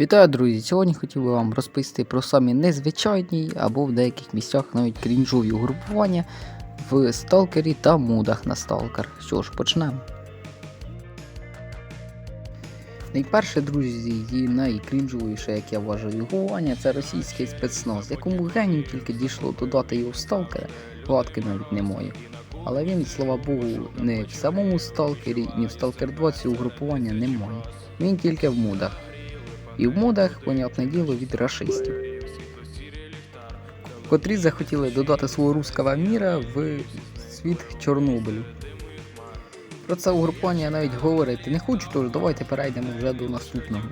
Вітаю, друзі! Сьогодні хотів би вам розповісти про самі незвичайні або в деяких місцях навіть крінжові угрупування в сталкері та модах на сталкер. Що ж, почнемо. Найперше, друзі, і найкрінжовіше, як я вважаю, угрупування це російський спецназ, якому генію тільки дійшло додати його в сталкера, гадки навіть немає. Але він, слава Богу, не в самому сталкері, ні в Stalker 2 цього угрупування немає. Він тільки в модах. І в модах, понятне діло, від рашистів. Котрі захотіли додати свого руского міра в світ Чорнобилю. Про це угрупування я навіть говорити не хочу, тож давайте перейдемо вже до наступного.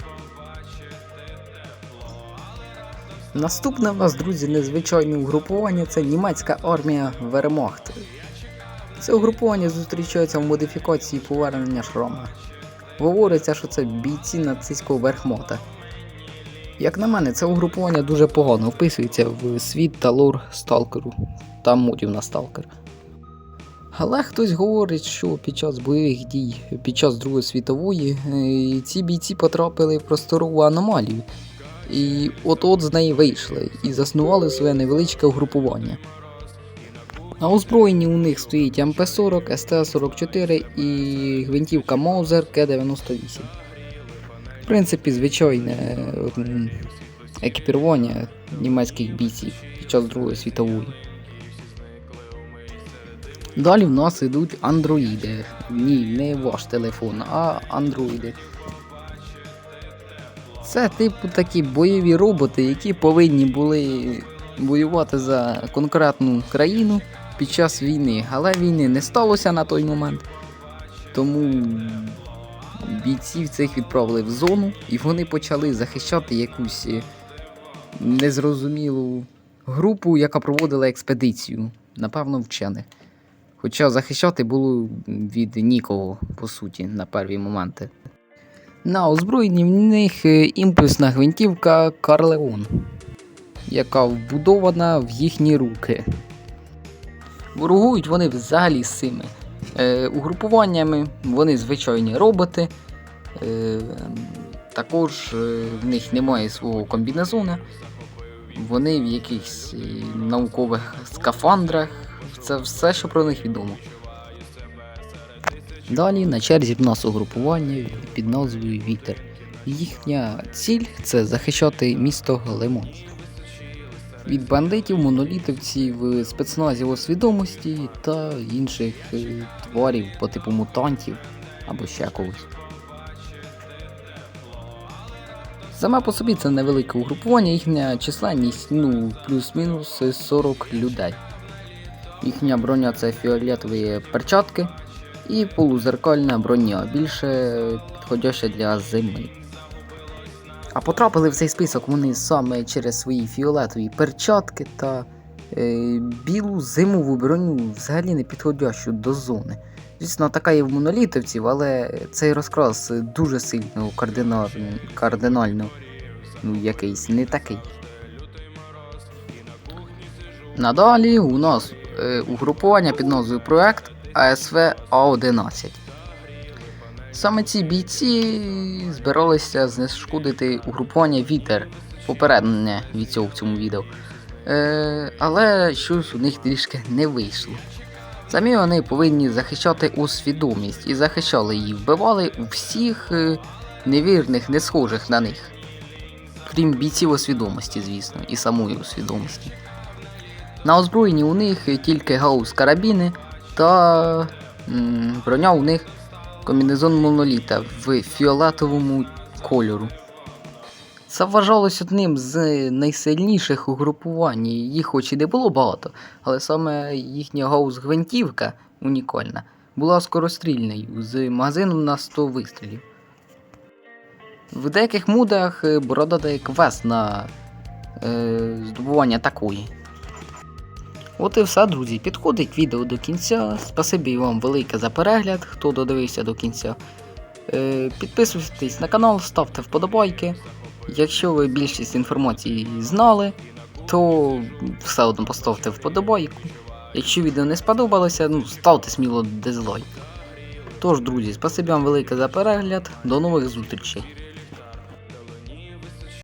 Наступне в нас, друзі, незвичайне угрупування це німецька армія Вермахт. Це угрупування зустрічається в модифікації повернення шрама. Говориться, що це бійці нацистського верхмота. Як на мене, це угрупування дуже погано вписується в світ та лор сталкеру та модів на сталкер. Але хтось говорить, що під час бойових дій під час Другої світової е, ці бійці потрапили в просторову аномалію. І от-от з неї вийшли і заснували своє невеличке угрупування. На озброєнні у них стоїть МП-40, СТ-44 і гвинтівка Маузер К-98. В принципі, звичайне екіпірування німецьких бійців під час Другої світової. Далі в нас йдуть андроїди. Ні, не ваш телефон, а андроїди. Це типу такі бойові роботи, які повинні були воювати за конкретну країну під час війни. Але війни не сталося на той момент. Тому бійців цих відправили в зону, і вони почали захищати якусь е, незрозумілу групу, яка проводила експедицію, напевно, вчених. Хоча захищати було від нікого, по суті, на перві моменти. На озброєнні в них е, імпульсна гвинтівка Карлеон, яка вбудована в їхні руки. Ворогують вони взагалі з цими е, угрупуваннями, вони звичайні роботи. Е, також е, в них немає свого комбінезона. Вони в якихось наукових скафандрах. Це все, що про них відомо. Далі на черзі в нас угрупування під назвою Вітер. Їхня ціль це захищати місто Лемон. Від бандитів, монолітовців, спецназів свідомості та інших е, тварів по типу мутантів або ще когось. Саме по собі це невелике угрупування, їхня численність ну, плюс-мінус 40 людей. Їхня броня це фіолетові перчатки і полузеркальна броня, більше підходяща для зими. А потрапили в цей список вони саме через свої фіолетові перчатки та е, білу зимову броню, взагалі не підходящу до зони. Звісно, така є в монолітовців, але цей розкрас дуже сильно кардинально, кардинально ну, якийсь не такий. Надалі у нас е, угрупування під назвою проект АСВ А11. Саме ці бійці збиралися знешкодити угрупування Вітер, попереднє від цього в цьому відео. Е, але щось у них трішки не вийшло. Самі вони повинні захищати усвідомість і захищали її, вбивали всіх е, невірних, не схожих на них. Крім бійців освідомості, звісно, і самої усвідомості. На озброєнні у них тільки гаус карабіни та м, броня у них комбінезон моноліта в фіолетовому кольору. Це вважалось одним з найсильніших угрупувань. Їх хоч і не було багато, але саме їхня гаус-гвинтівка унікальна була скорострільною з магазином на 100 вистрілів. В деяких мудах борода дає квест на е, здобування такої. От і все, друзі. Підходить відео до кінця. Спасибі вам велике за перегляд, хто додивився до кінця. Е, підписуйтесь на канал, ставте вподобайки. Якщо ви більшість інформації знали, то все одно поставте вподобайку. Якщо відео не сподобалося, ну ставте сміло дизлайк. Тож, друзі, спасибі вам велике за перегляд. До нових зустрічей.